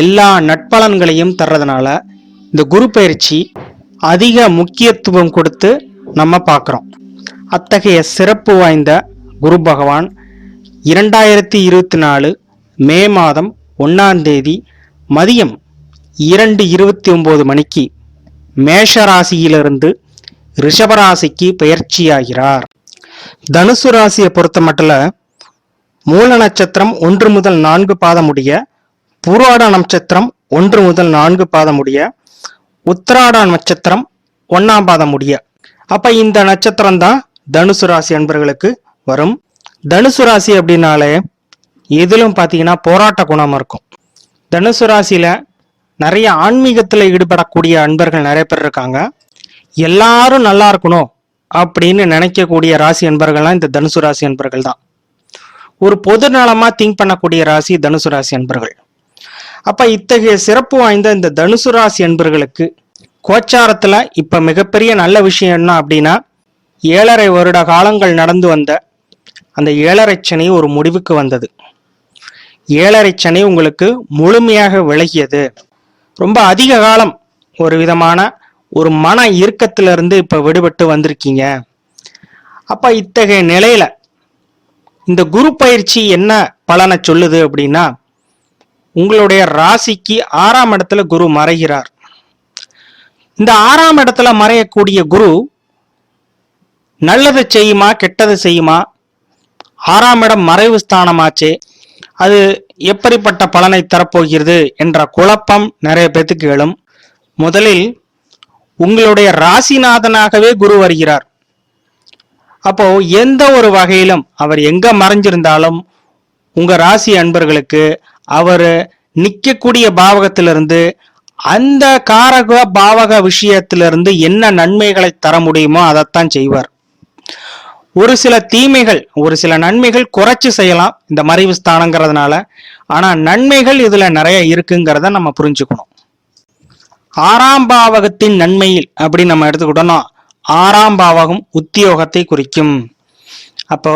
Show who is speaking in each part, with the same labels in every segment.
Speaker 1: எல்லா நட்பலன்களையும் தர்றதுனால இந்த குரு பயிற்சி அதிக முக்கியத்துவம் கொடுத்து நம்ம பார்க்குறோம். அத்தகைய சிறப்பு வாய்ந்த குரு பகவான் இரண்டாயிரத்தி இருபத்தி நாலு மே மாதம் ஒன்றாம் தேதி மதியம் இரண்டு இருபத்தி ஒம்பது மணிக்கு மேஷ ராசியிலிருந்து ரிஷபராசிக்கு பயிற்சியாகிறார். தனுசு ராசியை பொறுத்த மட்டும் மூல நட்சத்திரம் ஒன்று முதல் நான்கு பாதமுடைய பூராட நட்சத்திரம் ஒன்று முதல் நான்கு பாதம் உடைய உத்தராட நட்சத்திரம் ஒன்னாம் பாதமுடைய. அப்ப இந்த நட்சத்திரம் தான் தனுசு ராசி அன்பர்களுக்கு வரும். தனுசு ராசி அப்படின்னாலே எதிலும் பார்த்தீங்கன்னா போராட்ட குணம் இருக்கும். தனுசு ராசியில நிறைய ஆன்மீகத்தில் ஈடுபடக்கூடிய அன்பர்கள் நிறைய பேர் இருக்காங்க. எல்லாரும் நல்லா இருக்கணும் அப்படின்னு நினைக்கக்கூடிய ராசி அன்பர்கள்லாம் இந்த தனுசு ராசி அன்பர்கள் தான். ஒரு பொது நலமா திங்க் பண்ணக்கூடிய ராசி தனுசு ராசி அன்பர்கள். அப்ப இத்தகைய சிறப்பு வாய்ந்த இந்த தனுசு ராசி என்பர்களுக்கு கோச்சாரத்துல இப்ப மிகப்பெரிய நல்ல விஷயம் என்ன அப்படின்னா ஏழரை வருட காலங்கள் நடந்து வந்த அந்த ஏழரை சனி ஒரு முடிவுக்கு வந்தது. ஏழரை சனி உங்களுக்கு முழுமையாக விலகியது. ரொம்ப அதிக காலம் ஒரு விதமான ஒரு மன இறுக்கத்திலிருந்து இப்ப விடுபட்டு வந்திருக்கீங்க. அப்ப இத்தகைய நிலையில இந்த குரு பயிற்சி என்ன பலனை சொல்லுது அப்படின்னா உங்களுடைய ராசிக்கு ஆறாம் இடத்துல குரு மறைகிறார். இந்த ஆறாம் இடத்துல மறையக்கூடிய குரு நல்லது செய்யுமா கெட்டது செய்யுமா? ஆறாம் இடம் மறைவு ஸ்தானமாச்சே. அது எப்படிப்பட்ட பலனை தரப்போகிறது என்ற குழப்பம் நிறைய பேத்துக்கு எழும். முதலில் உங்களுடைய ராசிநாதனாகவே குரு வருகிறார். அப்போ எந்த ஒரு வகையிலும் அவர் எங்க மறைஞ்சிருந்தாலும் உங்க ராசி அன்பர்களுக்கு அவர் நிற்கக்கூடிய பாவகத்திலிருந்து அந்த காரக பாவக விஷயத்திலிருந்து என்ன நன்மைகளை தர முடியுமோ அதைத்தான் செய்வார். ஒரு சில தீமைகள் ஒரு சில நன்மைகள் குறைச்சி செய்யலாம் இந்த மறைவு ஸ்தானங்கிறதுனால. ஆனால் நன்மைகள் இதில் நிறைய இருக்குங்கிறத நம்ம புரிஞ்சுக்கணும். ஆறாம் பாவகத்தின் நன்மையில் அப்படி நம்ம எடுத்துக்கிட்டோம்னா ஆறாம் பாவகம் உத்தியோகத்தை குறிக்கும். அப்போ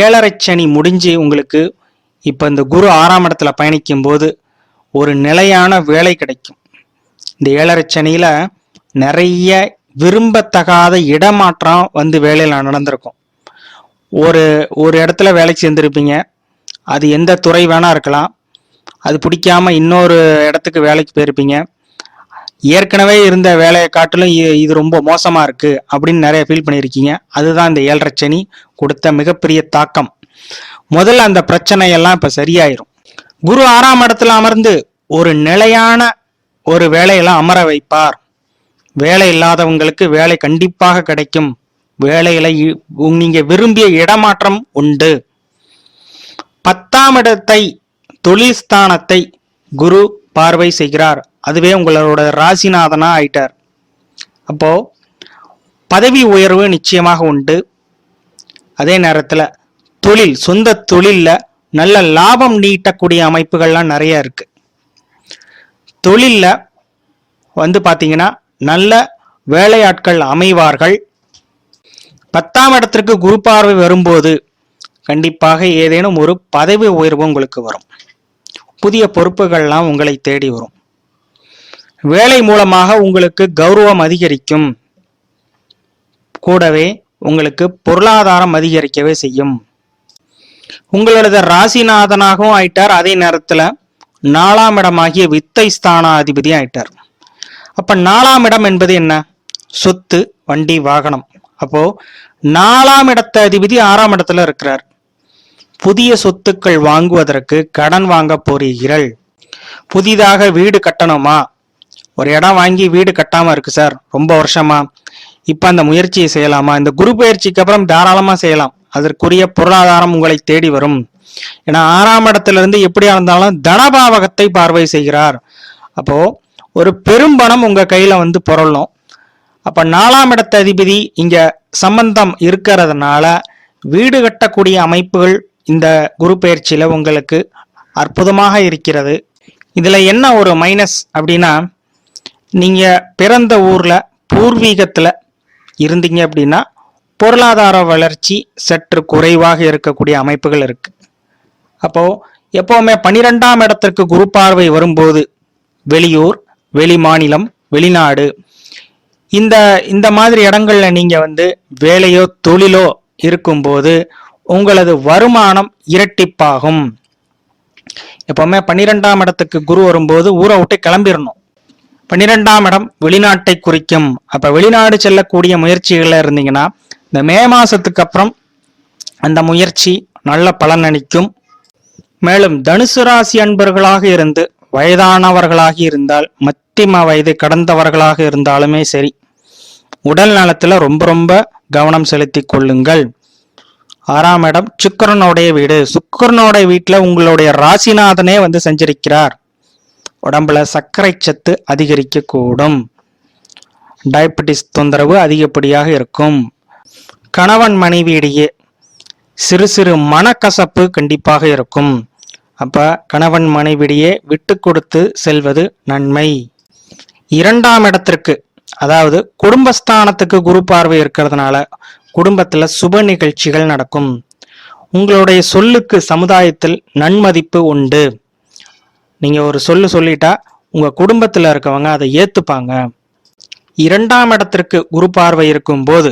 Speaker 1: ஏழரை சனி முடிஞ்சு உங்களுக்கு இப்போ இந்த குரு ஆறாம் இடத்துல பயணிக்கும் போது ஒரு நிலையான வேலை கிடைக்கும். இந்த ஏழரை சனியில நிறைய விரும்பத்தகாத இடமாற்றம் வந்து வேலையில் நடந்திருக்கும். ஒரு ஒரு இடத்துல வேலைக்கு சேர்ந்துருப்பீங்க அது எந்த துறை வேணா இருக்கலாம். அது பிடிக்காம இன்னொரு இடத்துக்கு வேலைக்கு போயிருப்பீங்க. ஏற்கனவே இருந்த வேலையை காட்டிலும் இ- இது ரொம்ப மோசமாக இருக்குது அப்படின்னு நிறைய ஃபீல் பண்ணியிருக்கீங்க. அதுதான் இந்த ஏழரை சனி கொடுத்த மிகப்பெரிய தாக்கம். முதல்ல அந்த பிரச்சனையெல்லாம் இப்போ சரியாயிரும். குரு ஆறாம் இடத்துல அமர்ந்து ஒரு நிலையான ஒரு வேலையெல்லாம் அமர வைப்பார். வேலை இல்லாதவங்களுக்கு வேலை கண்டிப்பாக கிடைக்கும். வேலையில இ- நீங்க விரும்பிய இடமாற்றம் உண்டு. பத்தாம் இடத்தை தொழில் ஸ்தானத்தை குரு பார்வை செய்கிறார். அதுவே உங்களோட ராசிநாதனா ஆயிட்டார். அப்போ பதவி உயர்வு நிச்சயமாக உண்டு. அதே நேரத்தில் தொழில் சொந்த தொழிலில் நல்ல லாபம் நீட்டக்கூடிய அமைப்புகள்லாம் நிறைய இருக்கு. தொழிலில் வந்து பார்த்தீங்கன்னா நல்ல வேலையாட்கள் அமைவார்கள். பத்தாம் இடத்திற்கு குரு பார்வை வரும்போது கண்டிப்பாக ஏதேனும் ஒரு பதவி உயர்வு உங்களுக்கு வரும். புதிய பொறுப்புகள்லாம் உங்களை தேடி வரும். வேலை மூலமாக உங்களுக்கு கௌரவம் அதிகரிக்கும். கூடவே உங்களுக்கு பொருளாதாரம் அதிகரிக்கவே செய்யும். உங்களது ராசிநாதனாகவும் ஆயிட்டார். அதே நேரத்துல நாலாம் இடமாகிய வித்தை ஸ்தானாதிபதி ஆயிட்டார். அப்ப நாலாம் இடம் என்பது என்ன? சொத்து வண்டி வாகனம். அப்போ நாலாம் இடத்த அதிபதி ஆறாம் இடத்துல இருக்கிறார். புதிய சொத்துக்கள் வாங்குவதற்கு கடன் வாங்க போறீர்கள். புதிதாக வீடு கட்டணுமா? ஒரு இடம் வாங்கி வீடு கட்டாம இருக்கு சார். ரொம்ப வருஷமா. இப்ப அந்த முயற்சியை செய்யலாமா? இந்த குரு பயிற்சிக்கு அப்புறம் தாராளமா செய்யலாம். அதற்குரிய பொருளாதாரம் உங்களை தேடி வரும். ஏன்னா ஆறாம் இடத்திலிருந்து எப்படியா இருந்தாலும் தனபாவகத்தை பார்வை செய்கிறார். அப்போ ஒரு பெரும்பணம் உங்க கையில வந்து புரளும். அப்ப நாலாம் இடத்த அதிபதி இங்க சம்பந்தம் இருக்கிறதுனால வீடு கட்டக்கூடிய அமைப்புகள் இந்த குரு பயிற்சியில உங்களுக்கு அற்புதமாக இருக்கிறது. இதுல என்ன ஒரு மைனஸ் அப்படின்னா நீங்க பிறந்த ஊர்ல பூர்வீகத்துல இருந்தீங்க அப்படின்னா பொருளாதார வளர்ச்சி சற்று குறைவாக இருக்கக்கூடிய அமைப்புகள் இருக்கு. அப்போ எப்பவுமே பனிரெண்டாம் இடத்திற்கு குரு பார்வை வரும்போது வெளியூர் வெளி மாநிலம் வெளிநாடு இந்த இந்த மாதிரி இடங்கள்ல நீங்க வந்து வேலையோ தொழிலோ இருக்கும்போது உங்களது வருமானம் இரட்டிப்பாகும். எப்பவுமே பன்னிரெண்டாம் இடத்துக்கு குரு வரும்போது ஊரை விட்டு கிளம்பிடணும் பன்னிரெண்டாம் இடம் வெளிநாட்டை குறிக்கும். அப்ப வெளிநாடு செல்லக்கூடிய முயற்சிகள்ல இருந்தீங்கன்னா இந்த மே மாசத்துக்கு அப்புறம் அந்த முயற்சி நல்ல பலன் அளிக்கும். மேலும் தனுசு ராசி அன்பர்களாக இருந்து வயதானவர்களாக இருந்தால் மத்திம வயது கடந்தவர்களாக இருந்தாலுமே சரி உடல் நலத்துல ரொம்ப ரொம்ப கவனம் செலுத்திக் கொள்ளுங்கள். ஆறாம் இடம் சுக்கரனுடைய வீடு. சுக்கரனுடைய வீட்டுல உங்களுடைய ராசிநாதனே வந்து செஞ்சிருக்கிறார். உடம்புல சர்க்கரை சத்து அதிகரிக்க கூடும் டயபெட்டிஸ் தொந்தரவு அதிகப்படியாக இருக்கும். கணவன் மனைவியிடையே சிறு சிறு மனக்கசப்பு கண்டிப்பாக இருக்கும். அப்போ கணவன் மனைவிடையே விட்டு கொடுத்து செல்வது நன்மை. இரண்டாம் இடத்திற்கு அதாவது குடும்பஸ்தானத்துக்கு குரு பார்வை இருக்கிறதுனால குடும்பத்தில் சுப நிகழ்ச்சிகள் நடக்கும். உங்களுடைய சொல்லுக்கு சமுதாயத்தில் நன்மதிப்பு உண்டு. நீங்கள் ஒரு சொல்லு சொல்லிட்டா உங்கள் குடும்பத்தில் இருக்கவங்க அதை ஏற்றுப்பாங்க இரண்டாம் இடத்திற்கு குரு பார்வை இருக்கும் போது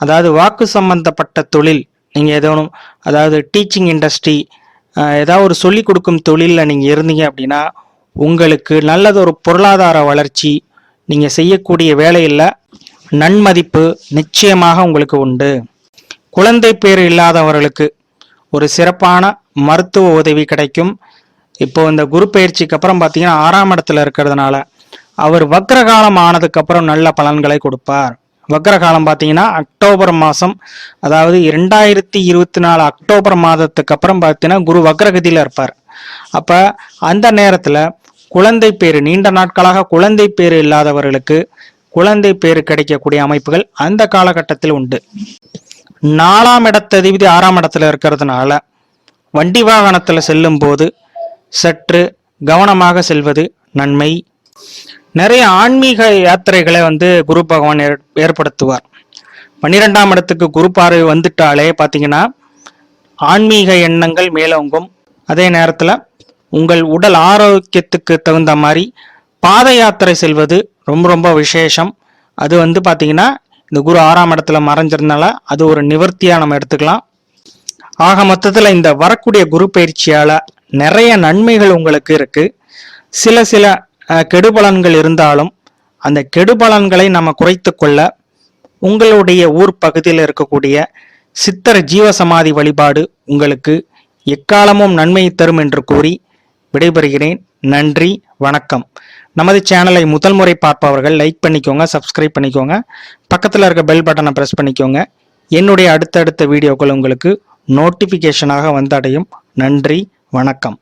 Speaker 1: அதாவது வாக்கு சம்பந்தப்பட்ட தொழில் நீங்கள் ஏதோனும் அதாவது டீச்சிங் இண்டஸ்ட்ரி ஏதாவது ஒரு சொல்லிக் கொடுக்கும் தொழிலில் நீங்கள் இருந்தீங்க அப்படின்னா உங்களுக்கு நல்லது ஒரு பொருளாதார வளர்ச்சி நீங்கள் செய்யக்கூடிய வேலையில் நன்மதிப்பு நிச்சயமாக உங்களுக்கு உண்டு. குழந்தை பேர் இல்லாதவர்களுக்கு ஒரு சிறப்பான மருத்துவ உதவி கிடைக்கும். இப்போ இந்த குரு பயிற்சிக்கு அப்புறம் பார்த்தீங்கன்னா ஆறாம் இடத்துல இருக்கிறதுனால அவர் வக்ரகாலம் ஆனதுக்கப்புறம் நல்ல பலன்களை கொடுப்பார். வக்ரகாலம் பார்த்தீங்கன்னா அக்டோபர் மாதம் அதாவது இரண்டாயிரத்தி இருபத்தி நாலு அக்டோபர் மாதத்துக்கு அப்புறம் பார்த்தீங்கன்னா குரு வக்ரகதியில் இருப்பார். அப்போ அந்த நேரத்தில் குழந்தை பேர் நீண்ட நாட்களாக குழந்தை பேர் இல்லாதவர்களுக்கு குழந்தை பேர் கிடைக்கக்கூடிய அமைப்புகள் அந்த காலகட்டத்தில் உண்டு. நாலாம் இடத்ததிபதி ஆறாம் இடத்துல இருக்கிறதுனால வண்டி வாகனத்தில் செல்லும் போது சற்று கவனமாக செல்வது நன்மை. நிறைய ஆன்மீக யாத்திரைகளை வந்து குரு பகவான் ஏற்படுத்துவார். பன்னிரெண்டாம் இடத்துக்கு குரு பார்வை வந்துட்டாலே பார்த்தீங்கன்னா ஆன்மீக எண்ணங்கள் மேலோங்கும். அதே நேரத்தில் உங்கள் உடல் ஆரோக்கியத்துக்கு தகுந்த மாதிரி பாத யாத்திரை செல்வது ரொம்ப ரொம்ப விசேஷம். அது வந்து பார்த்தீங்கன்னா இந்த குரு ஆறாம் இடத்துல மறைஞ்சிருந்தனால அது ஒரு நிவர்த்தியாக நம்ம எடுத்துக்கலாம். ஆக மொத்தத்தில் இந்த வரக்கூடிய குரு பயிற்சியால் நிறைய நன்மைகள் உங்களுக்கு இருக்குது சில சில கெடுபலன்கள் இருந்தாலும் அந்த கெடுபலன்களை நம்ம குறைத்து கொள்ள உங்களுடைய ஊர் பகுதியில் இருக்கக்கூடிய சித்தர் ஜீவசமாதி வழிபாடு உங்களுக்கு எக்காலமும் நன்மை தரும் என்று கூறி விடைபெறுகிறேன். நன்றி வணக்கம். நமது சேனலை முதல் முறை பார்ப்பவர்கள் லைக் பண்ணிக்கோங்க சப்ஸ்கிரைப் பண்ணிக்கோங்க. பக்கத்தில் இருக்க பெல் பட்டனை ப்ரெஸ் பண்ணிக்கோங்க. என்னுடைய அடுத்தடுத்த வீடியோக்கள் உங்களுக்கு நோட்டிஃபிகேஷனாக வந்தடையும். நன்றி வணக்கம்.